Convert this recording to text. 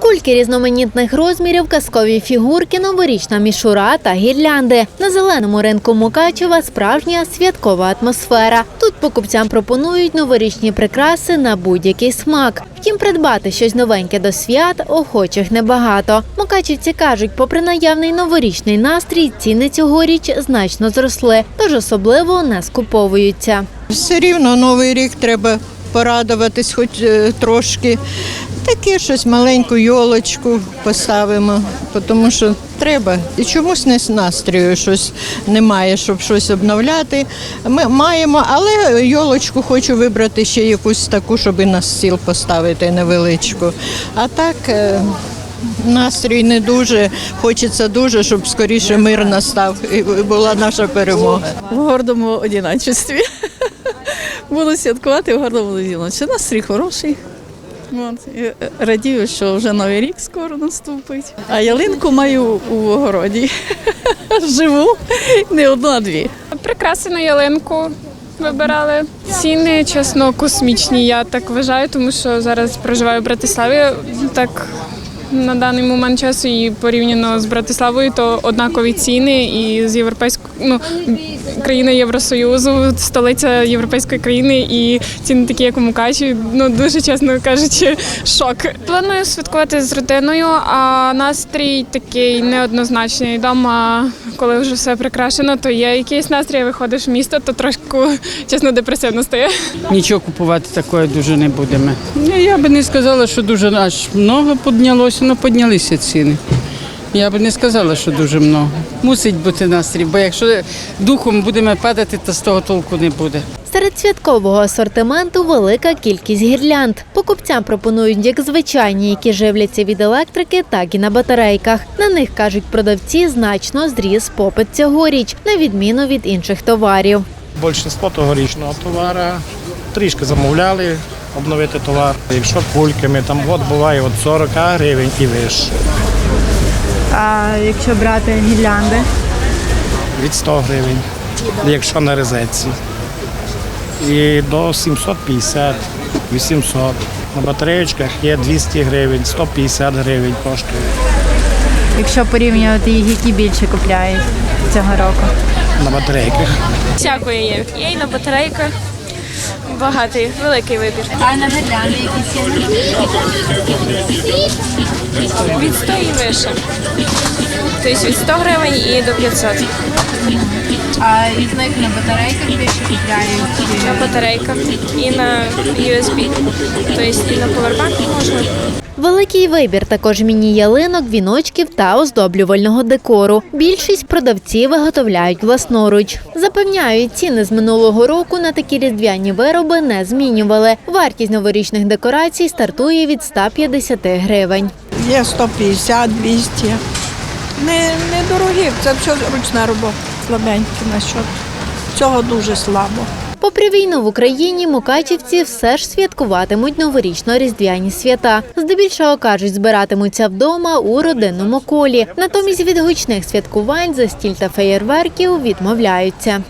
Кульки різноманітних розмірів, казкові фігурки, новорічна мішура та гірлянди. На зеленому ринку Мукачева справжня святкова атмосфера. Тут покупцям пропонують новорічні прикраси на будь-який смак. Втім, придбати щось новеньке до свят охочих небагато. Мукачівці кажуть, попри наявний новорічний настрій, ціни цьогоріч значно зросли, тож особливо не скуповуються. Все рівно новий рік треба порадуватись хоч е, трошки. Таке щось маленьку йолочку поставимо, тому що треба. І чомусь не настрою щось немає, щоб щось обновляти. Ми маємо, але йолочку хочу вибрати ще якусь таку, щоб і на стіл поставити невеличку. А так. е, Настрій не дуже, хочеться дуже, щоб скоріше мир настав і була наша перемога. в гордому одиночестві. Буду святкувати в гордому одиночестві. Настрій хороший. От. е, Радію, що вже новий рік скоро наступить. А ялинку маю у огороді. Живу не одну, а дві. Прикраси на ялинку вибирали. Ціни, чесно, космічні, я так вважаю, тому що зараз проживаю в Братиславі. Так на даний момент часу і порівняно з Братиславою, то однакові ціни і з європейською ну, країни Євросоюзу, столиця європейської країни, і ціни такі, як у Мукачі, ну дуже чесно кажучи, шок. Планую святкувати з родиною, а настрій такий неоднозначний. Дома, коли вже все прикрашено, то є якийсь настрій, виходиш в місто, то трошки чесно депресивно стає. Нічого купувати такого дуже не будемо. Ні, Я би не сказала, що дуже аж много піднялося, але піднялися ціни. Я би не сказала, що дуже много. Мусить бути настрій, бо якщо духом будемо падати, то з того толку не буде. Серед святкового асортименту велика кількість гірлянд. Покупцям пропонують як звичайні, які живляться від електрики, так і на батарейках. На них кажуть продавці значно зріс попит цьогоріч, на відміну від інших товарів. Більшинство тогорічного товару. Трішки замовляли обновити товар. Якщо кульками, там от буває від 40 гривень і вище. А якщо брати гірлянди? Від 100 гривень, якщо на розетці. І до 750, 800. На батареєчках є 200 гривень, 150 гривень коштує. Якщо порівнювати їх, які більше купляють цього року? На батарейках. Всякої є. Є і на батарейках. Багатий, великий вибір. А на гірлянди які ціни? Від 100 і вище. Тобто від 100 гривень і до 500. А із них на батарейках більше купляють? На батарейках і на USB. Тобто і на повербанк можна. Великий вибір також міні-ялинок, віночків та оздоблювального декору. Більшість продавців виготовляють власноруч. Запевняють, ціни з минулого року на такі різдвяні вироби не змінювали. Вартість новорічних декорацій стартує від 150 гривень. Є 150, 200. Не, не дорогі, це все ручна робота. Слабенькі на що. Цього дуже слабо. Попри війну в Україні, мукачівці все ж святкуватимуть новорічно-різдвяні свята. Здебільшого кажуть, збиратимуться вдома у родинному колі. Натомість від гучних святкувань, за стіль та феєрверків відмовляються.